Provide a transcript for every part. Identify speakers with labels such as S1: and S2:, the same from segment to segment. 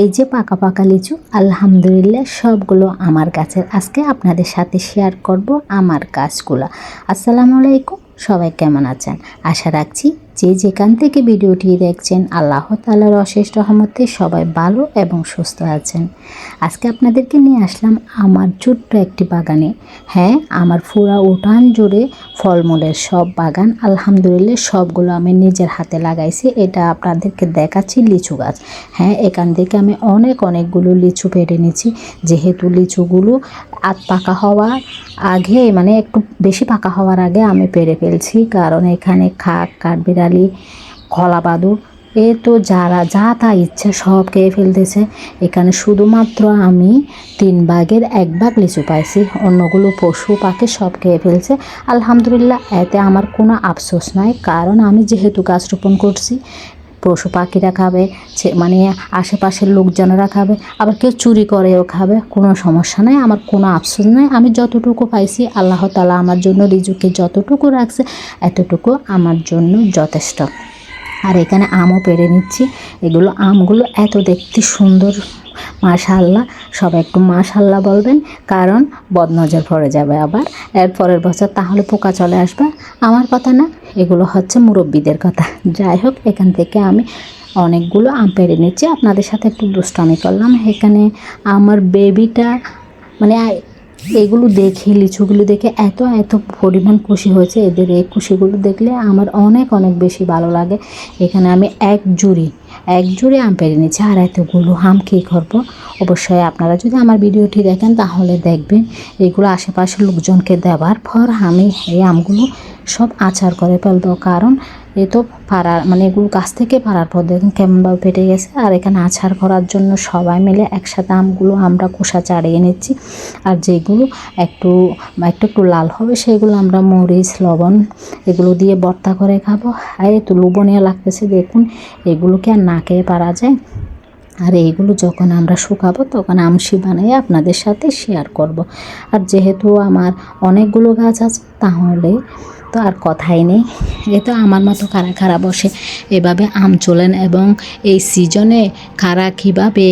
S1: এই যে পাকা পাকা লিচু, আলহামদুলিল্লাহ সবগুলো আমার গাছের। আজকে আপনাদের সাথে শেয়ার করব আমার গাছগুলো। আসসালামু আলাইকুম, সবাই কেমন আছেন? আশা রাখছি যে যেখান থেকে ভিডিওটি দেখছেন, আল্লাহ তাল্লাহর অশেষ রহমতে সবাই ভালো এবং সুস্থ আছেন। আজকে আপনাদেরকে নিয়ে আসলাম আমার ছোট্ট একটি বাগানে। হ্যাঁ আমার পুরা উঠান জুড়ে ফলমূলের সব বাগান, আলহামদুলিল্লাহ সবগুলো আমি নিজের হাতে লাগাইছি। এটা আপনাদেরকে দেখাচ্ছি লিচু গাছ। হ্যাঁ এখান থেকে আমি অনেক অনেকগুলো লিচু পেরে নিয়েছি। যেহেতু লিচুগুলো আধ পাকা হওয়ার আগে মানে একটু বেশি পাকা হওয়ার আগে আমি পেরে ফেলছি, কারণ এখানে খাক কাঠবিড়ালি কলা বাদুর। এ তো যারা যা তা ইচ্ছে সব খেয়ে ফেলতেছে। এখানে শুধুমাত্র আমি তিন ভাগের এক ভাগ লিচু পাইছি। অন্যগুলো পশু পাখি সব খেয়ে ফেলছে। আলহামদুলিল্লাহ, এতে আমার কোনো আফসোস নাই। কারণ আমি যেহেতু গাছ রোপণ করছি পশু পাখিরা খাবে মানে আশেপাশের লোকজনেরা খাবে, আবার কেউ চুরি করেও খাবে, কোনো সমস্যা নাই, আমার কোনো আফসোস নাই, আমি যতটুকু পাইছি, আল্লাহ তালা আমার জন্য রিজুকে যতটুকু রাখছে, এতটুকু আমার জন্য যথেষ্ট। আর এখানে আমও পেরে নিচ্ছি, এগুলো আমগুলো এত দেখতে সুন্দর মাশাল্লাহ সবাই একটু মাশাল্লাহ বলবেন, কারণ বদনজর পড়ে যাবে আবার, এর পরের বছর তাহলে পোকা চলে আসবে, আমার কথা না এগুলো হচ্ছে মুরব্বীদের কথা। যাই হোক, এখান থেকে আমি অনেকগুলো আম পেরে নিচ্ছি। আপনাদের সাথে একটু দুষ্টামি করলাম। এখানে আমার বেবিটা মানে এগুলো দেখে, লিচুগুলো দেখে এত এত পরিমাণ খুশি হয়েছে। এদের এই খুশিগুলো দেখলে আমার অনেক অনেক বেশি ভালো লাগে। এখানে আমি এক জুড়ি এক জুড়ি আম পেরে নিচ্ছি আর এতগুলো আম কী করব? অবশ্যই আপনারা যদি আমার ভিডিওটি দেখেন, তাহলে দেখবেন এগুলো আশেপাশের লোকজনকে দেওয়ার পর আমি এই আমগুলো সব আচার করে ফেলব। কারণ এ তো পাড়ার মানে এগুলো গাছ থেকে পাড়ার পর দেখুন কেমনভাবে ফেটে গেছে। আর এখানে আচার করার জন্য সবাই মিলে একসাথে আমগুলো আমরা খোসা চাড়িয়ে নিচ্ছি। আর যেগুলো একটু একটু একটু লাল হবে, সেগুলো আমরা মরিচ, লবণ এগুলো দিয়ে ভর্তা করে খাব। আর একটু লবণীয় লাগতেছে। দেখুন, এগুলোকে না খেয়ে পারা যায় আর এইগুলো যখন আমরা শুকাবো, তখন আমসি বানিয়ে আপনাদের সাথে শেয়ার করব। আর যেহেতু আমার অনেকগুলো গাছ আছে, তাহলে তো আর কথাই নেই। এ তো আমার মতো কারা কারা বসে এভাবে আম চলেন এবং এই সিজনে কারা কীভাবে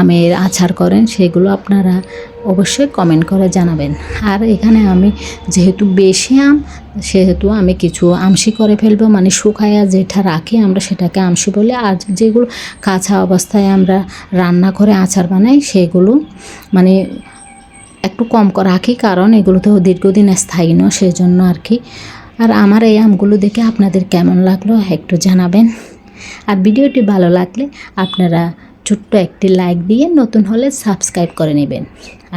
S1: আমের আচার করেন সেগুলো আপনারা অবশ্যই কমেন্ট করে জানাবেন। আর এখানে আমি যেহেতু বেশি আম, সেহেতু আমি কিছু আমসি করে ফেলব মানে শুকায়া যেটা রাখি আমরা সেটাকে আমসি বলি, আর যেগুলো কাঁচা অবস্থায় আমরা রান্না করে আচার বানাই সেগুলো মানে একটু কম রাখি, কারণ এগুলো তো দীর্ঘদিন স্থায়ী নয় সেই জন্য আর কি। আর আমার এই আমগুলো দেখে আপনাদের কেমন লাগল, একটু জানাবেন। আর ভিডিওটি ভালো লাগলে আপনারা ছোট্ট একটি লাইক দিয়ে নতুন হলে সাবস্ক্রাইব করে নেবেন।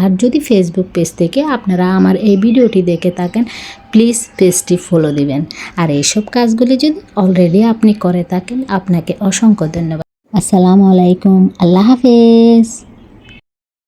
S1: আর যদি ফেসবুক পেজ থেকে আপনারা আমার এই ভিডিওটি দেখে থাকেন প্লিজ পেজটি ফলো দিবেন। আর এইসব কাজগুলি যদি অলরেডি আপনি করে থাকেন, আপনাকে অসংখ্য ধন্যবাদ। আসসালামু আলাইকুম, আল্লাহ হাফেজ।